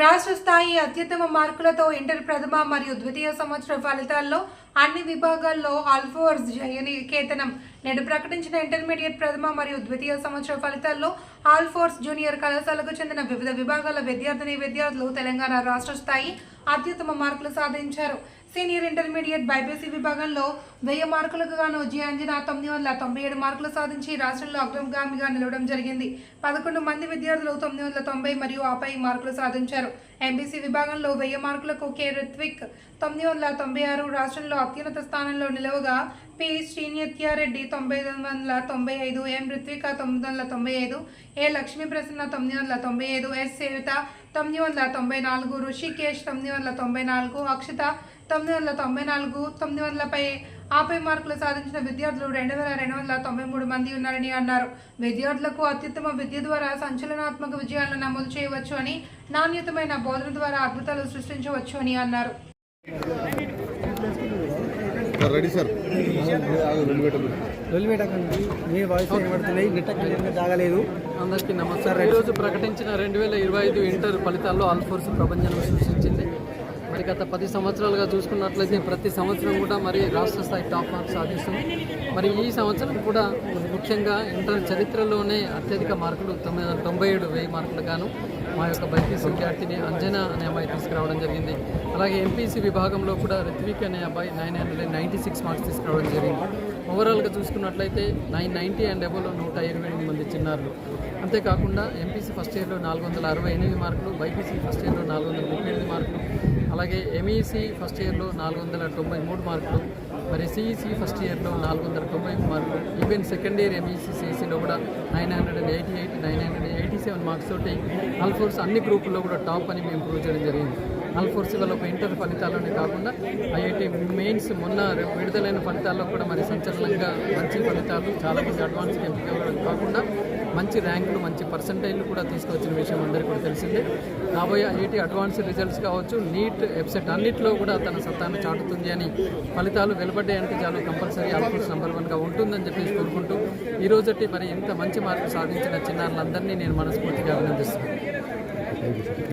రాష్ట్ర స్థాయి అత్యుత్తమ మార్కులతో ఇంటర్ ప్రథమ మరియు ద్వితీయ సంవత్సర ఫలితాల్లో అన్ని విభాగాల్లో ఆల్ఫోర్స్ జయనికేతనం. నేడు ప్రకటించిన ఇంటర్మీడియట్ ప్రథమ మరియు ద్వితీయ సంవత్సర ఫలితాల్లో ఆల్ఫోర్స్ జూనియర్ కళాశాలకు చెందిన వివిధ విభాగాల విద్యార్థిని విద్యార్థులు తెలంగాణ రాష్ట్ర స్థాయి అత్యుత్తమ మార్కులు సాధించారు. సీనియర్ ఇంటర్మీడియట్ బైపీసీ విభాగంలో వెయ్యి మార్కులకు గాను జియాంజినా తొమ్మిది వందల తొంభై ఏడు మార్కులు సాధించి రాష్ట్రంలో అగ్రగామిగా నిలవడం జరిగింది. పదకొండు మంది విద్యార్థులు తొమ్మిది వందల తొంభై మరియు ఆపై మార్కులు సాధించారు. ఎంబీసీ విభాగంలో వెయ్యి మార్కులకు కె. రిత్విక్ తొమ్మిది వందల తొంభై ఆరు రాష్ట్రంలో అత్యున్నత స్థానంలో నిలవగా పి. శ్రీనిత్యారెడ్డి తొంభై వందల తొంభై ఐదు ఎం. రిత్విక తొమ్మిది వందల తొంభై ఐదు ఏ. లక్ష్మీ ప్రసన్న తొమ్మిది వందల తొంభై ఐదు ఎస్. సేవిత తొమ్మిది వందల తొంభై నాలుగు ఋషికేష్ తొమ్మిది వందల తొంభై నాలుగు అక్షిత తొమ్మిది వందల తొంభై నాలుగు తొమ్మిది వందలపై ఆపై మార్కులు సాధించిన విద్యార్థులు రెండు వేల రెండు వందల తొంభై మూడు మంది ఉన్నారని అన్నారు. విద్యార్థులకు అత్యుత్తమ విద్య ద్వారా సంచలనాత్మక విజయాలను నమోదు చేయవచ్చు అని నాణ్యతమైన బోధన ద్వారా అద్భుతాలు సృష్టించవచ్చు అని అన్నారు. అందరికీ నమస్కారం. ఈరోజు ప్రకటించిన రెండు వేల ఇరవై ఐదు ఇంటర్ ఫలితాల్లో ఆల్ఫోర్స్ ప్రపంచం సృష్టించింది. మరి గత పది సంవత్సరాలుగా చూసుకున్నట్లయితే ప్రతి సంవత్సరం కూడా మరి రాష్ట్ర స్థాయి టాప్ మార్క్స్ సాధిస్తుంది. మరి ఈ సంవత్సరం కూడా ముఖ్యంగా ఇంటర్ చరిత్రలోనే అత్యధిక మార్కులు తొమ్మిది వందల తొంభై ఏడు వెయ్యి మార్కులు గాను మా యొక్క బైపీసీ విద్యార్థిని అంజనా అనే అమ్మాయి తీసుకురావడం జరిగింది. అలాగే ఎంపీసీ విభాగంలో కూడా రిత్విక్ అనే అబ్బాయి nine hundred ninety six marks తీసుకురావడం జరిగింది. ఓవరాల్గా చూసుకున్నట్లయితే నైన్ నైంటీ అండ్ అబోలో నూట ఇరవై ఎనిమిది మంది చిన్నారులు. అంతేకాకుండా ఎంపీసీ ఫస్ట్ ఇయర్లో నాలుగు వందల అరవై ఎనిమిది మార్కులు బైపీసీ ఫస్ట్ ఇయర్లో నాలుగు వందల ముప్పై ఎనిమిది మార్కులు అలాగే ఎంఈసీ ఫస్ట్ ఇయర్లో నాలుగు వందల తొంభై మూడు మార్కులు మరి సిఈసీ ఫస్ట్ ఇయర్లో నాలుగు వందల తొంభై మార్కులు ఈవెన్ సెకండ్ ఇయర్ ఎంఈసీ సిఈసీలో కూడా nine hundred and eighty eight nine hundred eighty seven marks తోటి ఆల్ఫోర్స్ అన్ని గ్రూపుల్లో కూడా టాప్ అని మేము ప్రూవ్ చేయడం జరిగింది. ఆల్ఫోర్స్ వల్ల ఒక ఇంటర్ ఫలితాల్లోనే కాకుండా ఐఐటి మెయిన్స్ మొన్న విడుదలైన ఫలితాల్లో కూడా మరి సంచలనంగా మంచి ఫలితాలు చాలా మంది అడ్వాన్స్ ఎంపిక కాకుండా మంచి ర్యాంకులు మంచి పర్సంటైజ్లు కూడా తీసుకొచ్చిన విషయం అందరికీ కూడా తెలిసిందే. రాబోయే ఐఐటి అడ్వాన్స్ రిజల్ట్స్ కావచ్చు నీట్ వెబ్సైట్ అన్నింటిలో కూడా తన సత్తాన్ని చాటుతుంది అని ఫలితాలు వెలువడ్డాయంటే చాలు కంపల్సరీ ఆల్ఫోర్స్ నెంబర్ వన్గా ఉంటుందని చెప్పేసి కోరుకుంటూ ఈ రోజటి మరి ఇంత మంచి మార్కులు సాధించిన చిన్నారులందరినీ నేను మనస్ఫూర్తిగా అభినందిస్తున్నాను.